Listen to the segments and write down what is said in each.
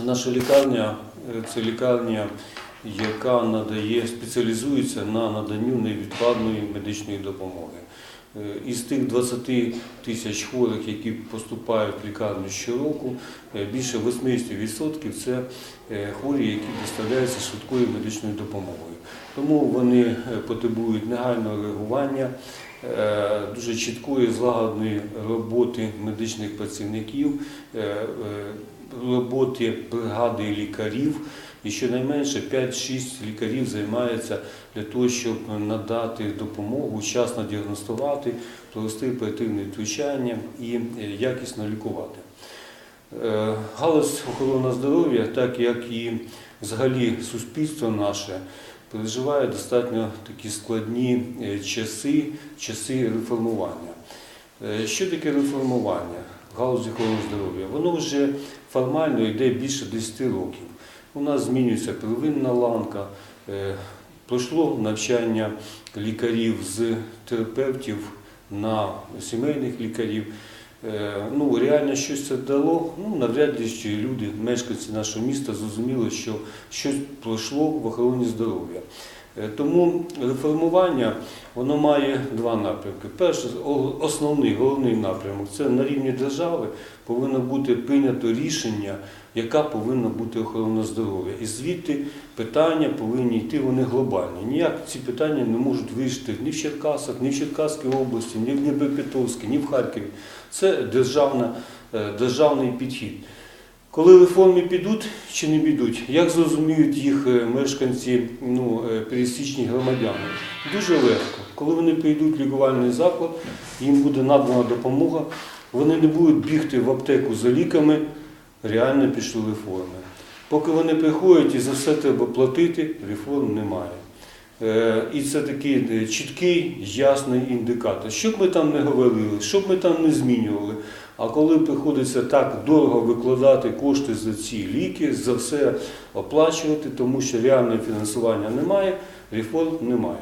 Наша лікарня е, це лікарня, яка надає, спеціалізується на наданню невідкладної медичної допомоги. Е, Із тих 20 тисяч хворих, які поступають в лікарню щороку, е, більше 80% це хворі, які доставляються швидкою медичною допомогою. Тому вони потребують негайного реагування, дуже чіткої злагодної роботи медичних працівників, е, е, роботи бригади лікарів. І щонайменше 5-6 лікарів займаються для того, щоб надати допомогу, вчасно діагностувати, провести оперативне втручання і е, якісно лікувати. Е, Галузь охорони здоров'я, так як і взагалі суспільство наше, переживає достатньо такі складні е, часи, часи реформування. Е, Що таке реформування в галузі охорони здоров'я? Воно вже формально йде більше 10 років. У нас змінюється первинна ланка, е, пройшло навчання лікарів з терапевтів на сімейних лікарів. Е, Ну, реально щось це дало. Ну, навряд ли ще люди, мешканці нашого міста, зрозуміли, що щось пройшло в охороні здоров'я. Е, Тому реформування воно має два напрямки. Перший, основний, головний напрямок це на рівні держави повинно бути прийнято рішення, яка повинна бути охорона здоров'я. І звідти питання повинні йти вони глобальні. Ніяк ці питання не можуть вирішити ні в Черкасах, ні в Черкаській області, ні в Дніпропетровській, ні в Харкові. Це державна, е, державний підхід. Коли реформи підуть чи не підуть, як зрозуміють їх е, мешканці, ну, е, пересічні громадяни? Дуже легко. Коли вони прийдуть в лікувальний заклад, їм буде надана допомога, вони не будуть бігти в аптеку за ліками, реально пішли реформи. Поки вони приходять і за все треба платити, реформ немає. Е, І це такий чіткий, ясний індикатор. Що б ми там не говорили, що б ми там не змінювали, а коли приходиться так дорого викладати кошти за ці ліки, за все оплачувати, тому що реального фінансування немає, реформ немає.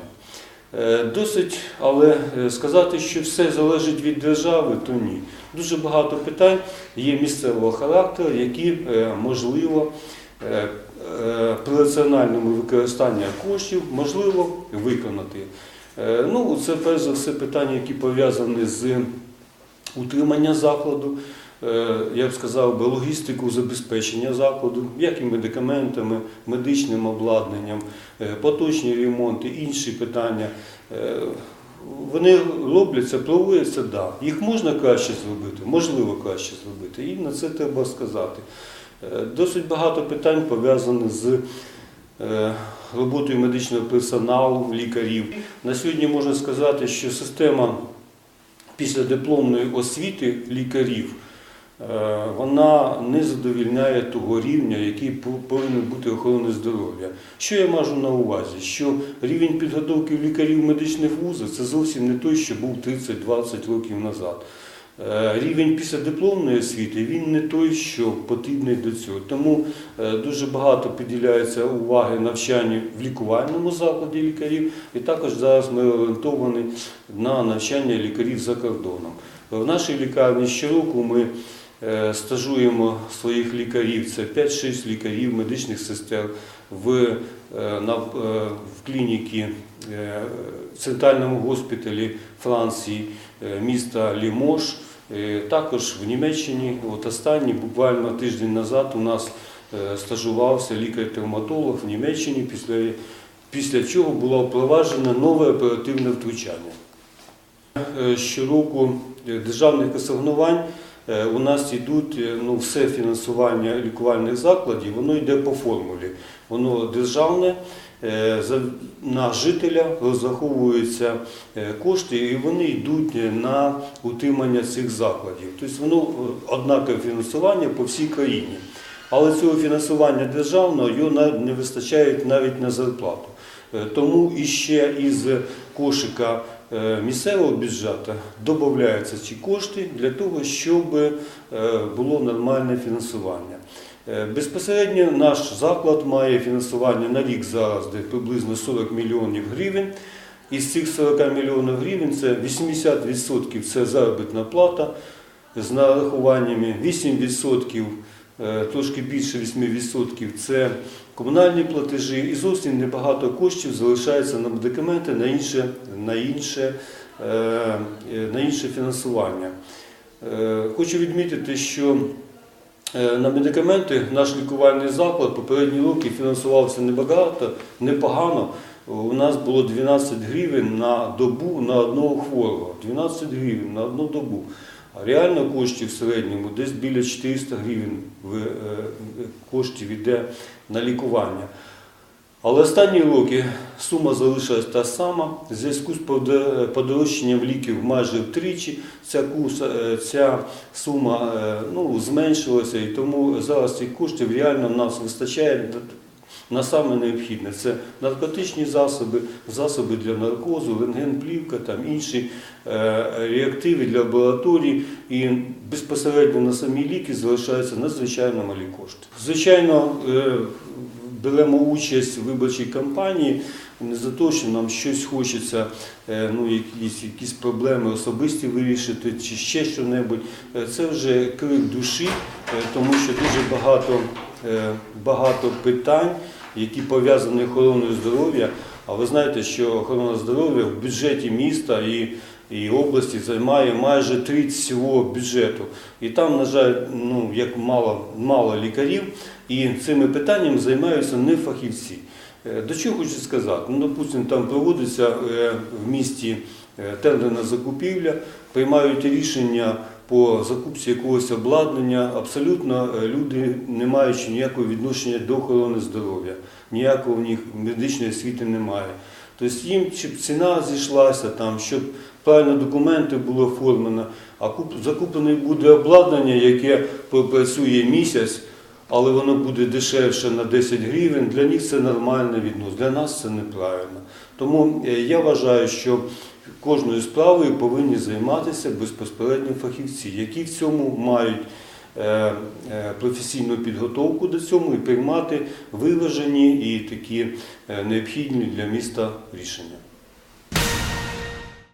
Е, Досить, але е, сказати, що все залежить від держави, то ні. Дуже багато питань є місцевого характеру, які е, можливо при раціональному використанні коштів можливо виконати. Ну, це перш за все питання, які пов'язані з утримання закладу, е, я б сказав би, логістику забезпечення закладу, як і медикаментами, медичним обладнанням, е, поточні ремонти, інші питання. Е, Вони робляться, проводяться, да. Їх можна краще зробити, можливо краще зробити. І на це треба сказати. Досить багато питань пов'язаних з роботою медичного персоналу, лікарів. На сьогодні можна сказати, що система післядипломної освіти лікарів е, вона не задовільняє того рівня, який повинен бути охорони здоров'я. Що я мажу на увазі? Що рівень підготовки лікарів медичних вузів це зовсім не той, що був 30-20 років назад. Е, Рівень післядипломної освіти він не той, що потрібний до цього. Тому е, дуже багато приділяється уваги навчанню в лікувальному закладі лікарів, і також зараз ми орієнтовані на навчання лікарів за кордоном. В нашій лікарні щороку ми е, стажуємо своїх лікарів, це 5-6 лікарів, медичних сестер в, на, в клініці е, в центральному госпіталі Франції, міста Лімош. Е, Також в Німеччині, от останній, буквально тиждень назад, у нас е, стажувався лікар-травматолог в Німеччині, після, після чого було впроваджено нове оперативне втручання. Е, Щороку державних асигнувань е, у нас йдуть ну, все фінансування лікувальних закладів, воно йде по формулі. Воно державне, на жителя розраховуються е, кошти і вони йдуть е, на утримання цих закладів. Тобто воно е, однакове фінансування по всій країні. Але цього фінансування державного його не вистачає навіть на зарплату. Е, Тому іще із кошика е, місцевого бюджету додаються ці кошти для того, щоб е, було нормальне фінансування. Е, Безпосередньо наш заклад має фінансування на рік зараз де приблизно 40 мільйонів гривень. Із цих 40 мільйонів гривень це 80% це заробітна плата з нарахуваннями, 8% е, трошки більше 8% це комунальні платежі, і зовсім небагато коштів залишається на медикаменти, на інше, на інше, е, на інше фінансування. Хочу відмітити, що на медикаменти наш лікувальний заклад попередні роки фінансувався небагато, непогано. У нас було 12 гривень на добу на одного хворого. 12 гривень на одну добу. А реально коштів в середньому десь біля 400 гривень е, коштів йде на лікування. Але останні роки сума залишилась та сама. В зв'язку з подорожчанням ліків майже втричі ця, курс, е, ця сума е, ну, зменшилася, і тому зараз цих коштів реально в нас вистачає на саме необхідне. Це наркотичні засоби, засоби для наркозу, рентгенплівка, там інші е, реактиви для лабораторій. І безпосередньо на самі ліки залишаються надзвичайно малі кошти. Звичайно, беремо участь в виборчій кампанії не за те, що нам щось хочеться, е, ну, якісь, якісь проблеми особисті вирішити чи ще що-небудь. Е, Це вже крик душі, е, тому що дуже багато, багато питань, які пов'язані з охороною здоров'я. А ви знаєте, що охорона здоров'я в бюджеті міста і і області займає майже треть всього бюджету. І там, на жаль, ну, як мало, мало лікарів, і цими питаннями займаються не фахівці. Е, До чого хочу сказати? Ну, допустимо, там проводиться е, в місті е, тендерна закупівля, приймають рішення по закупці якогось обладнання. Абсолютно люди, не маючи ніякого відношення до охорони здоров'я, ніякого в них медичної освіти немає. Тобто їм щоб ціна зійшлася, там, щоб правильно документи було оформлено, а куп- закуплене буде обладнання, яке попрацює місяць, але воно буде дешевше на 10 гривень. Для них це нормальний віднос, для нас це неправильно. Тому е, я вважаю, що кожною справою повинні займатися безпосередньо фахівці, які в цьому мають професійну підготовку до цього і приймати виважені і такі е, необхідні для міста рішення.